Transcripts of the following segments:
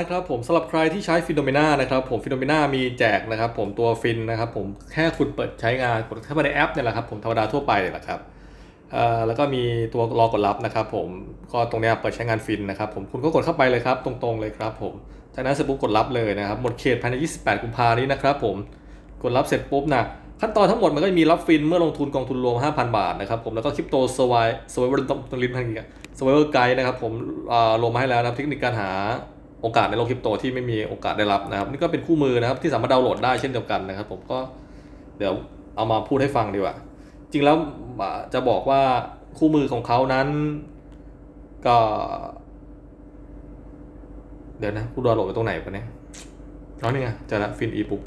นะครับผมสำหรับใครที่ใช้ฟิโนเมนานะครับผมฟิโนเมนามีแจกนะครับผมตัวฟินนะครับผมแค่คุณเปิดใช้งานกดเข้าไปในแอปเนี่ยแหละครับผมธรรมดาทั่วไปเนี่ยแหละครับแล้วก็มีตัวรอกดรับนะครับผมก็ตรงนี้เปิดใช้งานฟินนะครับผมคุณก็กดเข้าไปเลยครับตรงๆเลยครับผมจากนั้นเสร็จปุ๊บกดรับเลยนะครับหมดเขตภายใน 28 กุมภานี้นะครับผมกดรับเสร็จปุ๊บนะขั้นตอนทั้งหมดมันก็มีรับฟินเมื่อลงทุนกองทุนรวม 5,000 บาทนะครับผมแล้วก็คริปโตสวายสวายเวอร์ต้องลิ้นพันกี่สวายเวอร์ไกด์นะครับผมลงมาให้แล้วนะเทคนิคการหา โอกาสในโลกคริปโตที่ไม่มีโอกาสได้รับนะครับนี่ก็เป็นคู่มือนะครับที่สามารถดาวน์โหลดได้เช่นเดียวกันนะครับผมก็เดี๋ยวเอามาพูดให้ฟังดีกว่า จริงแล้วจะบอกว่าคู่มือของเขานั้นก็ เดี๋ยวนะกูดาวน์โหลดไปตรงไหนปะเนี่ยอ๋อนี่ไงเจอละฟินอีบุ๊ก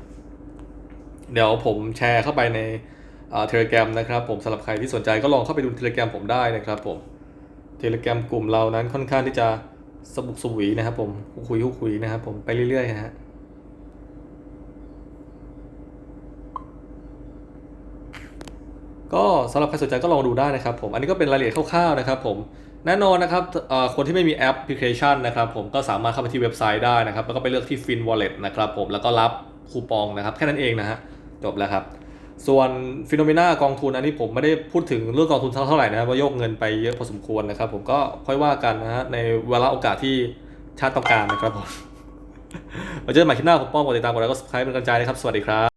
เดี๋ยวผมแชร์เข้าไปในเทเล gram นะครับผมสำหรับใครที่สนใจก็ลองเข้าไปดูเทเล gram ผมได้นะครับผมเทเล gram กลุ่มเรานั้นค่อนข้างที่จะ สบุกสวีนะครับผมคุยคุยนะครับผมไปเรื่อยๆนะฮะก็สำหรับใครสนใจก็ลองดูได้นะครับผม อันนี้ก็เป็นรายละเอียดคร่าวๆนะครับผม แน่นอนนะครับคนที่ไม่มีแอปพลิเคชันนะครับผมก็สามารถเข้าไปที่เว็บไซต์ได้นะครับ แล้วก็ไปเลือกที่ Fin Wallet นะครับผม แล้วก็รับคูปองนะครับ แค่นั้นเองนะฮะ จบแล้วครับ ส่วนฟิโนเมนากองทุนอันนี้ผมไม่ได้พูดถึงเรื่องกองทุนเท่าไหร่นะครับว่าโยกเงินไปเยอะพอสมควรนะครับ ผมก็ค่อยว่ากันนะฮะในเวลาโอกาสที่ชาติต้องการนะครับผมมาเจอกันใหม่คลิปหน้าผมป้องกดติดตามกดไลค์กดซับสไครป์เป็นกำลังใจนะครับ สวัสดีครับ